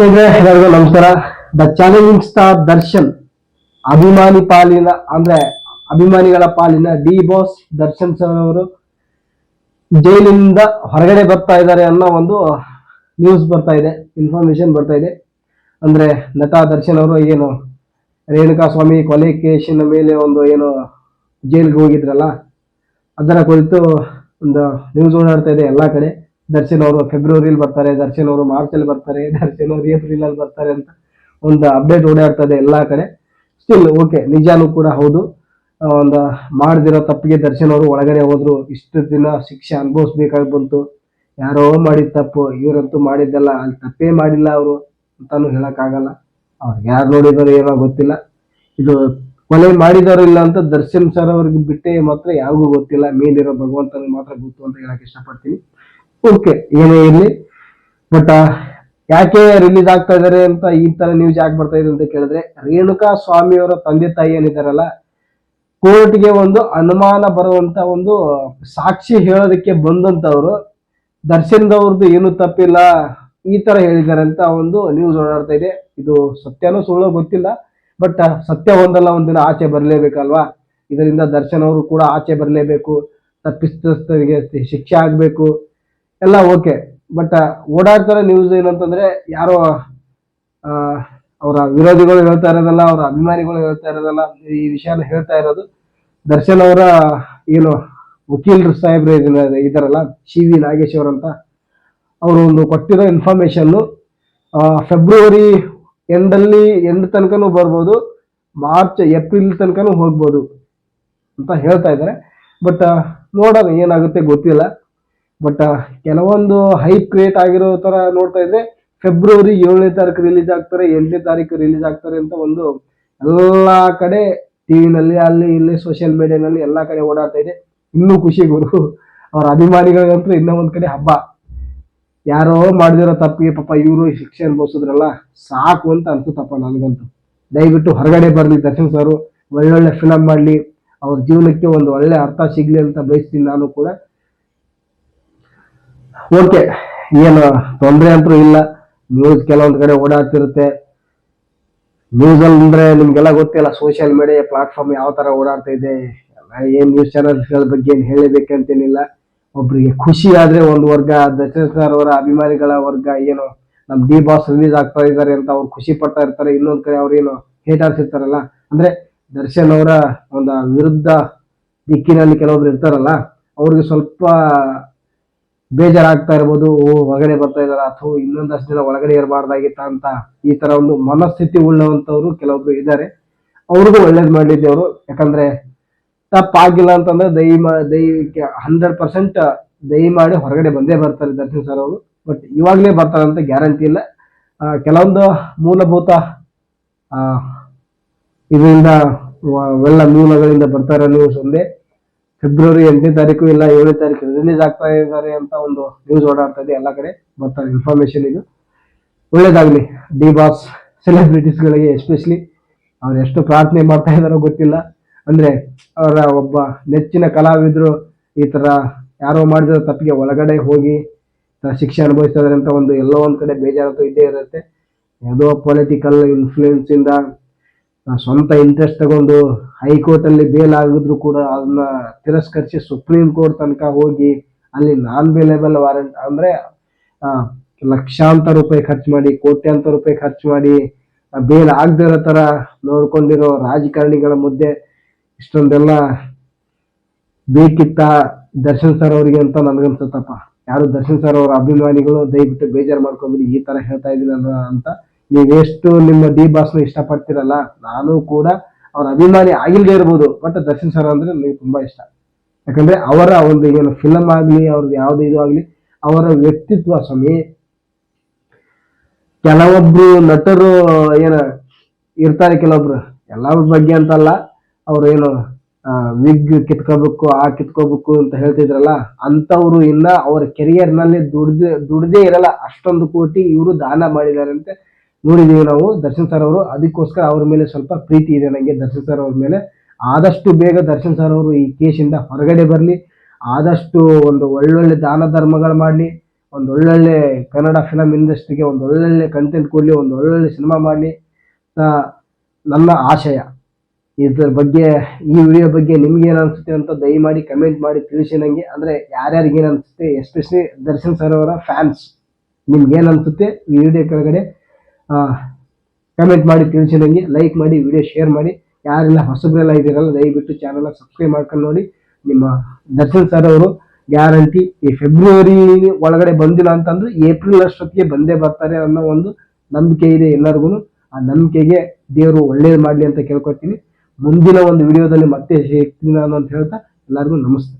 ಸ್ನೇಹಿತರೆ ಎಲ್ಲರಿಗೂ ನಮಸ್ಕಾರ. ದ ಚಾಲೆಂಜಿಂಗ್ ಸ್ಟಾರ್ ದರ್ಶನ್ ಅಭಿಮಾನಿ ಪಾಲಿನ, ಅಂದ್ರೆ ಅಭಿಮಾನಿಗಳ ಪಾಲಿನ ಡಿ ಬಾಸ್ ದರ್ಶನ್ ಸರ್ ಅವರು ಜೈಲಿನಿಂದ ಹೊರಗಡೆ ಬರ್ತಾ ಇದ್ದಾರೆ ಅನ್ನೋ ಒಂದು ನ್ಯೂಸ್ ಬರ್ತಾ ಇದೆ ಇನ್ಫಾರ್ಮೇಶನ್ ಬರ್ತಾ ಇದೆ. ಅಂದ್ರೆ ನಟ ದರ್ಶನ್ ಅವರು ಏನು ರೇಣುಕಾ ಸ್ವಾಮಿ ಕೊಲೆ ಕೇಸಿನ ಮೇಲೆ ಒಂದು ಏನು ಜೈಲಿಗೆ ಹೋಗಿದ್ರಲ್ಲ, ಅದರ ಕುರಿತು ಒಂದು ನ್ಯೂಸ್ ಓಡಾಡ್ತಾ ಇದೆ ಎಲ್ಲಾ ಕಡೆ. ದರ್ಶನ್ ಅವರು ಫೆಬ್ರವರಿಲಿ ಬರ್ತಾರೆ ದರ್ಶನ್ ಅವರು ಮಾರ್ಚ್ ಅಲ್ಲಿ ಬರ್ತಾರೆ ದರ್ಶನ್ ಅವರು ಏಪ್ರಿಲ್ ಅಲ್ಲಿ ಬರ್ತಾರೆ ಅಂತ ಒಂದು ಅಪ್ಡೇಟ್ ಓಡಾಡ್ತಾ ಇದೆ ಎಲ್ಲಾ ಕಡೆ. ಸ್ಟಿಲ್ ಓಕೆ ನಿಜಾನೂ ಕೂಡ ಹೌದು. ಒಂದು ಮಾಡದಿರೋ ತಪ್ಪಿಗೆ ದರ್ಶನ್ ಅವರು ಒಳಗಡೆ ಹೋದ್ರು, ಇಷ್ಟು ದಿನ ಶಿಕ್ಷೆ ಅನುಭವಿಸ್ಬೇಕಾಗಿ ಬಂತು. ಯಾರೋ ಮಾಡಿದ ತಪ್ಪು, ಇವರಂತೂ ಮಾಡಿದ್ದಲ್ಲ, ಅಲ್ಲಿ ತಪ್ಪೇ ಮಾಡಿಲ್ಲ ಅವರು ಅಂತಾನು ಹೇಳೋಕ್ಕಾಗಲ್ಲ. ಅವ್ರು ಯಾರು ನೋಡಿದಾರೋ ಏನೋ ಗೊತ್ತಿಲ್ಲ. ಇದು ಕೊಲೆ ಮಾಡಿದಾರೋ ಇಲ್ಲ ಅಂತ ದರ್ಶನ್ ಸರ್ ಅವ್ರಿಗೆ ಬಿಟ್ಟೆ ಮಾತ್ರ ಯಾರಿಗೂ ಗೊತ್ತಿಲ್ಲ. ಮೇಲಿರೋ ಭಗವಂತನಿಗೆ ಮಾತ್ರ ಗೊತ್ತು ಅಂತ ಹೇಳಕ್ ಇಷ್ಟಪಡ್ತೀನಿ. ಓಕೆ ಏನೇ ಇರಲಿ. ಬಟ್ ಯಾಕೆ ರಿಲೀಸ್ ಆಗ್ತಾ ಇದಾರೆ ಅಂತ ಈ ತರ ನ್ಯೂಸ್ ಯಾಕೆ ಬರ್ತಾ ಇದೆ ಅಂತ ಕೇಳಿದ್ರೆ, ರೇಣುಕಾ ಸ್ವಾಮಿ ಅವರ ತಂದೆ ತಾಯಿ ಏನಿದಾರಲ್ಲ, ಕೋರ್ಟ್ಗೆ ಒಂದು ಅನುಮಾನ ಬರುವಂತ ಒಂದು ಸಾಕ್ಷಿ ಹೇಳೋದಕ್ಕೆ ಬಂದಂತವ್ರು ದರ್ಶನ್ದವ್ರದ್ದು ಏನು ತಪ್ಪಿಲ್ಲ, ಈ ತರ ಹೇಳಿದ್ದಾರೆ ಅಂತ ಒಂದು ನ್ಯೂಸ್ ಓಡಾಡ್ತಾ ಇದೆ. ಇದು ಸತ್ಯನೂ ಸುಳ್ಳೋ ಗೊತ್ತಿಲ್ಲ ಬಟ್ ಸತ್ಯ ಒಂದಲ್ಲ, ಒಂದಿನ ಆಚೆ ಬರಲೇಬೇಕಲ್ವಾ? ಇದರಿಂದ ದರ್ಶನ್ ಅವರು ಕೂಡ ಆಚೆ ಬರಲೇಬೇಕು ತಪ್ಪಿಸ್ತರಿಗೆ ಶಿಕ್ಷೆ ಆಗ್ಬೇಕು ಎಲ್ಲ ಓಕೆ ಬಟ್ ಓಡಾಡ್ತಾರೆ ನ್ಯೂಸ್ ಏನಂತಂದ್ರೆ ಯಾರೋ ಅವರ ವಿರೋಧಿಗಳು ಹೇಳ್ತಾ ಇರೋದಲ್ಲ, ಅವರ ಅಭಿಮಾನಿಗಳು ಹೇಳ್ತಾ ಇರೋದಲ್ಲ, ಈ ವಿಷಯನ ಹೇಳ್ತಾ ಇರೋದು. ದರ್ಶನ್ ಅವರ, ಏನು ವಕೀಲರು ಸಾಹೇಬ್ರು ಇದಾರಲ್ಲ, ಸಿ ವಿ ನಾಗೇಶ್ವರ್ ಅಂತ, ಅವರು ಒಂದು ಕೊಟ್ಟಿರೋ ಇನ್ಫಾರ್ಮೇಶನ್ನು ಫೆಬ್ರವರಿ ಎಂಡಲ್ಲಿ ಎಂಡ್ ತನಕನೂ ಬರ್ಬೋದು ಮಾರ್ಚ್ ಏಪ್ರಿಲ್ ತನಕನೂ ಹೋಗ್ಬೋದು ಅಂತ ಹೇಳ್ತಾ ಇದ್ದಾರೆ. ಬಟ್ ನೋಡೋಣ ಏನಾಗುತ್ತೆ ಗೊತ್ತಿಲ್ಲ. ಬಟ್ ಕೆಲವೊಂದು ಹೈಪ್ ಕ್ರಿಯೇಟ್ ಆಗಿರೋ ತರ ನೋಡ್ತಾ ಇದ್ರೆ ಫೆಬ್ರವರಿ ಏಳನೇ ತಾರೀಕು ರಿಲೀಸ್ ಆಗ್ತಾರೆ, ಎಂಟನೇ ತಾರೀಕು ರಿಲೀಸ್ ಆಗ್ತಾರೆ ಅಂತ ಒಂದು ಎಲ್ಲ ಕಡೆ ಟಿವಿನಲ್ಲಿ ಅಲ್ಲಿ ಇಲ್ಲಿ ಸೋಷಿಯಲ್ ಮೀಡಿಯಾನಲ್ಲಿ ಎಲ್ಲಾ ಕಡೆ ಓಡಾಡ್ತಾ ಇದೆ. ಇನ್ನೂ ಖುಷಿ ಗುರು, ಅವ್ರ ಅಭಿಮಾನಿಗಳಿಗಂತೂ ಇನ್ನೂ ಒಂದ್ ಕಡೆ ಹಬ್ಬ. ಯಾರೋ ಮಾಡಿದಿರೋ ತಪ್ಪಿಗೆ ಪಾಪ ಇವರು ಶಿಕ್ಷೆ ಅನುಭವಿಸಿದ್ರಲ್ಲ, ಸಾಕು ಅಂತ ಅನ್ಸುತ್ತಪ್ಪ ನನಗಂತೂ. ದಯವಿಟ್ಟು ಹೊರಗಡೆ ಬರಲಿ ದರ್ಶನ್ ಸರ್, ಒಳ್ಳೊಳ್ಳೆ ಫಿಲಮ್ ಮಾಡಲಿ, ಅವ್ರ ಜೀವನಕ್ಕೆ ಒಂದು ಒಳ್ಳೆ ಅರ್ಥ ಸಿಗ್ಲಿ ಅಂತ ಬಯಸ್ತೀನಿ ನಾನು ಕೂಡ. ಓಕೆ, ಏನು ತೊಂದರೆ ಅಂತೂ ಇಲ್ಲ. ನ್ಯೂಸ್ ಕೆಲವೊಂದು ಕಡೆ ಓಡಾಡ್ತಿರುತ್ತೆ. ನ್ಯೂಸ್ ಅಂದ್ರೆ ನಿಮ್ಗೆಲ್ಲ ಗೊತ್ತಿಲ್ಲ ಸೋಷಿಯಲ್ ಮೀಡಿಯಾ ಪ್ಲಾಟ್ಫಾರ್ಮ್ ಯಾವ ತರ ಓಡಾಡ್ತಾ ಇದೆ. ಏನ್ ನ್ಯೂಸ್ ಚಾನೆಲ್ಸ್ಗಳ ಬಗ್ಗೆ ಏನು ಹೇಳಬೇಕಂತೇನಿಲ್ಲ. ಒಬ್ರಿಗೆ ಖುಷಿ ಆದ್ರೆ ಒಂದು ವರ್ಗ ದರ್ಶನ್ ಸರ್ ಅವರ ಅಭಿಮಾನಿಗಳ ವರ್ಗ ಏನು, ನಮ್ ಡಿ ಬಾಸ್ ರಿಲೀಸ್ ಆಗ್ತಾ ಇದ್ದಾರೆ ಅಂತ ಅವ್ರು ಖುಷಿ ಪಡ್ತಾ ಇರ್ತಾರೆ. ಇನ್ನೊಂದ್ ಕಡೆ ಅವ್ರೇನು ಹೇಟರ್ಸ್ ಇರ್ತಾರಲ್ಲ ಅಂದ್ರೆ ದರ್ಶನ್ ಅವರ ಒಂದು ವಿರುದ್ಧ ದಿಕ್ಕಿನಲ್ಲಿ ಕೆಲವೊಬ್ರು ಇರ್ತಾರಲ್ಲ, ಅವ್ರಿಗೆ ಸ್ವಲ್ಪ ಬೇಜಾರಾಗ್ತಾ ಇರ್ಬೋದು, ಓ ಹೊರಗಡೆ ಬರ್ತಾ ಇದಾರೆ, ಅಥವಾ ಇನ್ನೊಂದಷ್ಟು ದಿನ ಒಳಗಡೆ ಇರಬಾರ್ದಾಗಿತ್ತ ಅಂತ ಈ ತರ ಒಂದು ಮನಸ್ಥಿತಿ ಉಳ್ಳವಂತವ್ರು ಕೆಲವೊಬ್ರು ಇದ್ದಾರೆ. ಅವ್ರಿಗೂ ಒಳ್ಳೇದ್ ಮಾಡಿದ್ದೆ ಅವರು, ಯಾಕಂದ್ರೆ ತಪ್ಪಾಗಿಲ್ಲ ಅಂತಂದ್ರೆ ದಯ ದೈವಕ್ಕೆ ಹಂಡ್ರೆಡ್ ಪರ್ಸೆಂಟ್ ದಯ ಮಾಡಿ ಹೊರಗಡೆ ಬಂದೇ ಬರ್ತಾರೆ ದರ್ಶನ್ ಸರ್ ಅವರು. ಬಟ್ ಇವಾಗಲೇ ಬರ್ತಾರೆ ಅಂತ ಗ್ಯಾರಂಟಿ ಇಲ್ಲ. ಕೆಲವೊಂದು ಮೂಲಭೂತ ಇದರಿಂದ ಒಳ್ಳೆ ಮೂಲಗಳಿಂದ ಬರ್ತಾರೆ ಅನ್ನೋ ಒಂದೇ. ಫೆಬ್ರವರಿ ಎಂಟನೇ ತಾರೀಕು ಇಲ್ಲ ಏಳನೇ ತಾರೀಕು ರಿಲೀಸ್ ಆಗ್ತಾ ಇದ್ದಾರೆ ಅಂತ ಒಂದು ನ್ಯೂಸ್ ಓಡಾಡ್ತಾ ಇದೆ ಎಲ್ಲ ಕಡೆ. ಬರ್ತಾರೆ ಇನ್ಫಾರ್ಮೇಶನ್ ಇದು. ಒಳ್ಳೇದಾಗ್ಲಿ. ಡಿ ಬಾಸ್ ಸೆಲೆಬ್ರಿಟೀಸ್ಗಳಿಗೆ ಎಸ್ಪೆಷಲಿ ಅವ್ರು ಎಷ್ಟು ಪ್ರಾರ್ಥನೆ ಮಾಡ್ತಾ ಇದ್ದಾರೋ ಗೊತ್ತಿಲ್ಲ. ಅಂದ್ರೆ ಅವರ ಒಬ್ಬ ನೆಚ್ಚಿನ ಕಲಾವಿದರು ಈ ತರ ಯಾರೋ ಮಾಡಿರೋ ತಪ್ಪಿಗೆ ಒಳಗಡೆ ಹೋಗಿ ಶಿಕ್ಷೆ ಅನುಭವಿಸ್ತಾ ಇದಾರೆ ಅಂತ ಒಂದು ಎಲ್ಲೋ ಒಂದ್ ಕಡೆ ಬೇಜಾರಂತೂ ಇದ್ದೇ ಇರುತ್ತೆ. ಯಾವುದೋ ಪೊಲಿಟಿಕಲ್ ಇನ್ಫ್ಲೂಯೆನ್ಸ್ ಇಂದ ಸ್ವಂತ ಇಂಟ್ರೆಸ್ಟ್ ತಗೊಂಡು ಹೈಕೋರ್ಟ್ ಅಲ್ಲಿ ಬೇಲ್ ಆಗಿದ್ರು ಕೂಡ ಅದನ್ನ ತಿರಸ್ಕರಿಸಿ ಸುಪ್ರೀಂ ಕೋರ್ಟ್ ತನಕ ಹೋಗಿ ಅಲ್ಲಿ ನಾನ್ ಬೇಲೇಬಲ್ ವಾರೆಂಟ್ ಅಂದ್ರೆ ಲಕ್ಷಾಂತರ ರೂಪಾಯಿ ಖರ್ಚು ಮಾಡಿ, ಕೋಟ್ಯಾಂತರ ರೂಪಾಯಿ ಖರ್ಚು ಮಾಡಿ ಬೇಲ್ ಆಗದೇ ತರ ನೋಡ್ಕೊಂಡಿರೋ ರಾಜಕಾರಣಿಗಳ ಮುದ್ದೆ ಇಷ್ಟೊಂದೆಲ್ಲ ಬೇಕಿತ್ತ ದರ್ಶನ್ ಸರ್ ಅವರಿಗೆ ಅಂತ ನನಗನ್ಸುತ್ತಪ್ಪ. ಯಾರು ದರ್ಶನ್ ಸರ್ ಅವರ ಅಭಿಮಾನಿಗಳು ದಯವಿಟ್ಟು ಬೇಜಾರು ಮಾಡ್ಕೊಂಬಿಡಿ, ಈ ತರ ಹೇಳ್ತಾ ಇದ್ದೀನಿ ಅಂತ ನೀವೆಷ್ಟು ನಿಮ್ಮ ಡಿ ಬಾಸ್ನ ಇಷ್ಟಪಡ್ತೀರಲ್ಲ, ನಾನು ಕೂಡ ಅವ್ರ ಅಭಿಮಾನಿ ಆಗಿಲ್ದೇ ಇರ್ಬೋದು ಬಟ್ ದರ್ಶನ್ ಸರ್ ಅಂದ್ರೆ ನನಗೆ ತುಂಬಾ ಇಷ್ಟ. ಯಾಕಂದ್ರೆ ಅವರ ಒಂದು ಏನು ಫಿಲಮ್ ಆಗಲಿ, ಅವ್ರದ್ದು ಯಾವ್ದು ಇದು ಆಗಲಿ, ಅವರ ವ್ಯಕ್ತಿತ್ವ ಸ್ವಾಮಿ. ಕೆಲವೊಬ್ರು ನಟರು ಏನ ಇರ್ತಾರೆ ಕೆಲವೊಬ್ರು, ಎಲ್ಲರ ಬಗ್ಗೆ ಅಂತಲ್ಲ, ಅವ್ರು ಏನು ವಿಗ್ ಕಿತ್ಕೋಬೇಕು, ಆ ಕಿತ್ಕೋಬೇಕು ಅಂತ ಹೇಳ್ತಿದ್ರಲ್ಲ, ಅಂತವ್ರು ಇನ್ನ ಅವ್ರ ಕೆರಿಯರ್ನಲ್ಲಿ ದುಡ್ದೇ ದುಡ್ದೇ ಇರಲ್ಲ, ಅಷ್ಟೊಂದು ಕೋಟಿ ಇವರು ದಾನ ಮಾಡಿದ್ದಾರೆ ಅಂತ ನೋಡಿದೀವಿ ನಾವು, ದರ್ಶನ್ ಸರ್ ಅವರು. ಅದಕ್ಕೋಸ್ಕರ ಅವ್ರ ಮೇಲೆ ಸ್ವಲ್ಪ ಪ್ರೀತಿ ಇದೆ ನನಗೆ ದರ್ಶನ್ ಸರ್ ಅವ್ರ ಮೇಲೆ. ಆದಷ್ಟು ಬೇಗ ದರ್ಶನ್ ಸರ್ ಅವರು ಈ ಕೇಸಿಂದ ಹೊರಗಡೆ ಬರಲಿ. ಆದಷ್ಟು ಒಂದು ಒಳ್ಳೊಳ್ಳೆ ದಾನ ಧರ್ಮಗಳು ಮಾಡಲಿ. ಒಂದು ಒಳ್ಳೊಳ್ಳೆ ಕನ್ನಡ ಫಿಲಮ್ ಇಂಡಸ್ಟ್ರಿಗೆ ಒಂದು ಒಳ್ಳೊಳ್ಳೆ ಕಂಟೆಂಟ್ ಕೊಡಲಿ. ಒಂದು ಒಳ್ಳೊಳ್ಳೆ ಸಿನಿಮಾ ಮಾಡಲಿ. ನನ್ನ ಆಶಯ. ಇದ್ರ ಬಗ್ಗೆ, ಈ ವಿಡಿಯೋ ಬಗ್ಗೆ ನಿಮ್ಗೆ ಏನು ಅನ್ಸುತ್ತೆ ಅಂತ ದಯಮಾಡಿ ಕಮೆಂಟ್ ಮಾಡಿ ತಿಳಿಸಿ ನನಗೆ ಅಂದರೆ ಯಾರ್ಯಾರಿಗೇನು ಏನು ಅನ್ಸುತ್ತೆ ಎಸ್ಪೆಷಲಿ ದರ್ಶನ್ ಸರ್ ಅವರ ಫ್ಯಾನ್ಸ್ ನಿಮ್ಗೆ ಏನು ಅನ್ಸುತ್ತೆ ವಿಡಿಯೋ ಕೆಳಗಡೆ ಕಮೆಂಟ್ ಮಾಡಿ ತಿಳಿಸಿ ನನಗೆ ಲೈಕ್ ಮಾಡಿ ವಿಡಿಯೋ ಶೇರ್ ಮಾಡಿ. ಯಾರೆಲ್ಲ ಹೊಸಬ್ರೆಲ್ಲ ಇದ್ದೀರಲ್ಲ, ದಯವಿಟ್ಟು ಚಾನಲ್ನ ಸಬ್ಸ್ಕ್ರೈಬ್ ಮಾಡ್ಕೊಂಡು ನೋಡಿ. ನಿಮ್ಮ ದರ್ಶನ್ ಸರ್ ಅವರು ಗ್ಯಾರಂಟಿ ಈ ಫೆಬ್ರವರಿ ಒಳಗಡೆ ಬಂದಿಲ್ಲ ಅಂತಂದ್ರೆ ಏಪ್ರಿಲ್ ಅಷ್ಟೊತ್ತಿಗೆ ಬಂದೇ ಬರ್ತಾರೆ ಅನ್ನೋ ಒಂದು ನಂಬಿಕೆ ಇದೆ ಎಲ್ಲರಿಗೂ ಆ ನಂಬಿಕೆಗೆ ದೇವರು ಒಳ್ಳೇದು ಮಾಡಲಿ ಅಂತ ಕೇಳ್ಕೊತೀನಿ ಮುಂದಿನ ಒಂದು ವಿಡಿಯೋದಲ್ಲಿ ಮತ್ತೆ ಸಿಗ್ತೀನಿ ನಾನು ಅಂತ ಹೇಳ್ತಾ ಎಲ್ಲರಿಗೂ ನಮಸ್ತೆ.